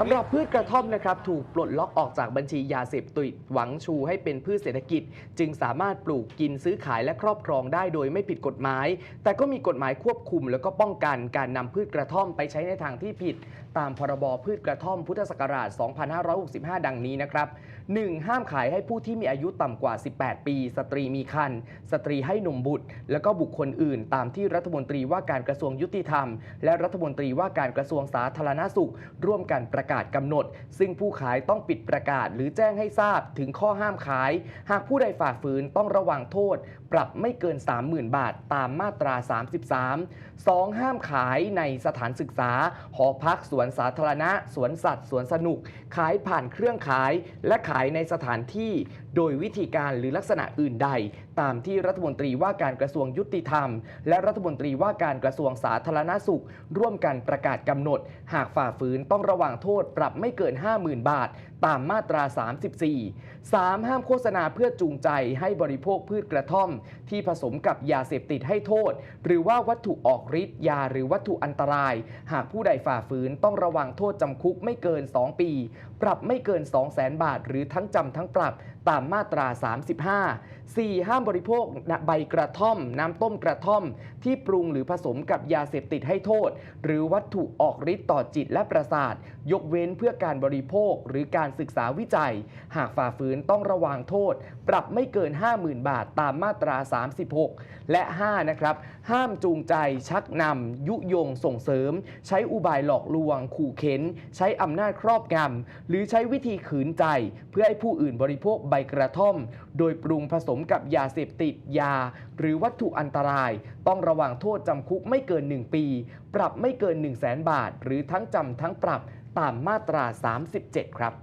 สำหรับพืชกระท่อมนะครับถูกปลดล็อกออกจากบัญชียาเสพติดหวังชูให้เป็นพืชเศรษฐกิจ จึงสามารถปลูกกินซื้อขายและครอบครองได้โดยไม่ผิดกฎหมาย แต่ก็มีกฎหมายควบคุม แล้วก็ป้องกันการนำพืชกระท่อมไปใช้ในทางที่ผิด ตามพรบพืชกระท่อมพุทธศักราช 2565 ดังนี้นะครับ 1. ห้ามขายให้ผู้ที่มีอายุต่ำกว่า 18 ปี สตรีมีครรภ์สตรีให้นมบุตร และก็บุคคลอื่น ตามที่รัฐมนตรีว่าการกระทรวงยุติธรรม และรัฐมนตรีว่าการกระทรวงสาธารณสุข ร่วมกันประกาศกำหนด ซึ่งผู้ขายต้องปิดประกาศหรือแจ้งให้ทราบถึงข้อห้ามขาย หากผู้ใดฝ่าฝืนต้องระวังโทษ ปรับไม่เกิน 30,000 บาทตามมาตรา 33 2. ห้ามขายในสถานศึกษา หอพักสวนสาธารณะ สวนสัตว์ สวนสนุก ขายผ่านเครื่องขาย และขายในสถานที่ โดยวิธีการหรือลักษณะอื่นใด ตามที่รัฐมนตรีว่าการกระทรวงยุติธรรม และรัฐมนตรีว่าการกระทรวงสาธารณสุข ร่วมกันประกาศกำหนด หากฝ่าฝืนต้องระวังางโทษปรับไม่เกิน 50,000 บาท ตามมาตรา 34 3. ห้ามโฆษณาเพื่อจูงใจให้บริโภคพืชกระท่อม ที่ผสมกับยาเสพติดให้โทษ หรือว่าวัตถุออกฤทธิ์ยาหรือวัตถุอันตราย หากผู้ใดฝ่าฝืนต้องระวังโทษจำคุกไม่เกิน 2 ปี ปรับไม่เกิน 2 0 0 0 0 0 บาท หรือทั้งจำทั้งปรับตามมาตรา 35 4. ห้ามบริโภคใบกระท่อม น้ำต้มกระท่อม ที่ปรุงหรือผสมกับยาเสพติดให้โทษ หรือวัตถุออกฤทธิ์ต่อจิตและประสาท ยกเว้นเพื่อการบริโภคหรือการศึกษาวิจัย หากฝ่าฝืนต้องระวังโทษ ปรับไม่เกิน 50,000 บาทตามมาตรา 36 และ 5 นะครับ ห้ามจูงใจชักนำยุยงส่งเสริม ใช้อุบายหลอกลวง ขู่เข็น ใช้อำนาจครอบงำหรือใช้วิธีขืนใจ เพื่อให้ผู้อื่นบริโภคใบกระท่อม โดยปรุงผสมกับยาเสพติดยา หรือวัตถุอันตราย ต้องระวังโทษจำคุกไม่เกิน 1 ปี ปรับไม่เกิน 1 0 0 0 0แบาท หรือทั้งจำทั้งปรับตามมาตรา 37 ครับ